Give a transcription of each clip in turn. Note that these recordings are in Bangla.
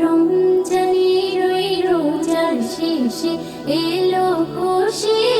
রমজানের রোজার শেষে এলো খুশি।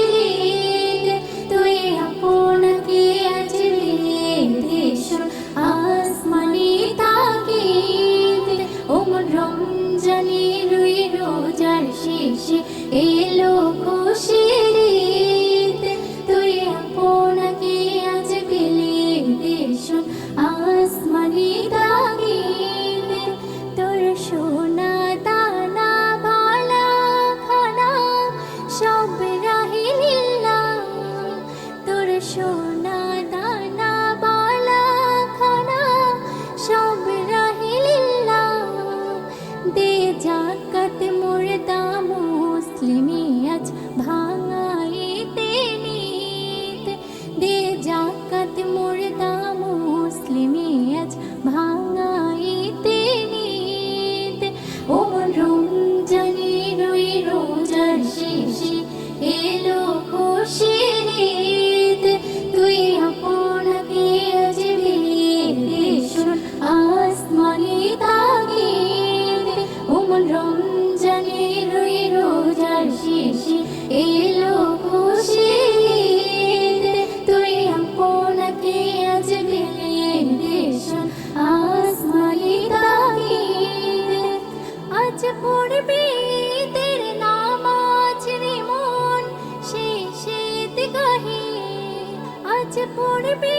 পড়বে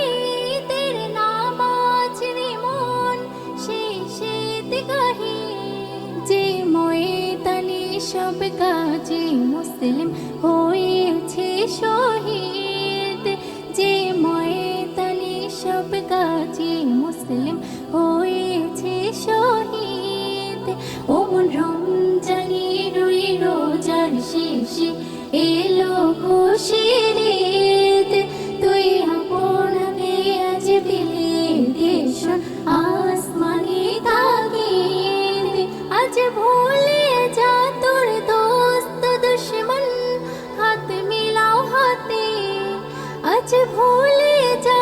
তের নাম আজ সেই শীত গাহে। যে সব কাজে মুসলিম হয়েছে শহীদ, যে ময়দানে সব কাজে মুসলিম হয়েছে শহীদ। ওমন রমজানের রোজার শিশি এল भूले जा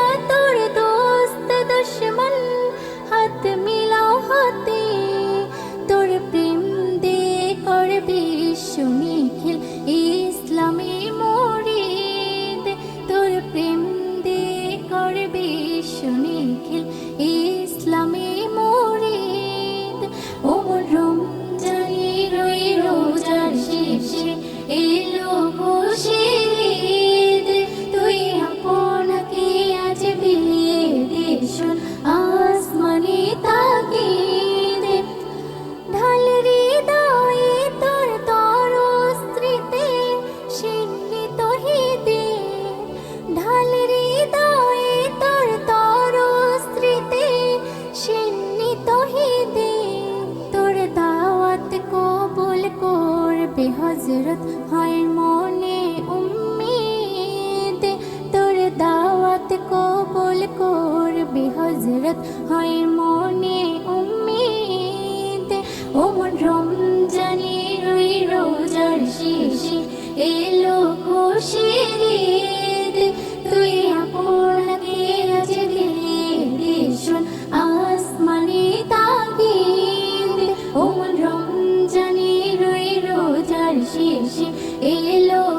হজরত হয় মনে উম্মিদ। তোর দাওয়াত কবুল করবি হজরত হয় মনে উম্মিদ। ওমন রমজানের রোজার শেষে এল এসে এসে এলো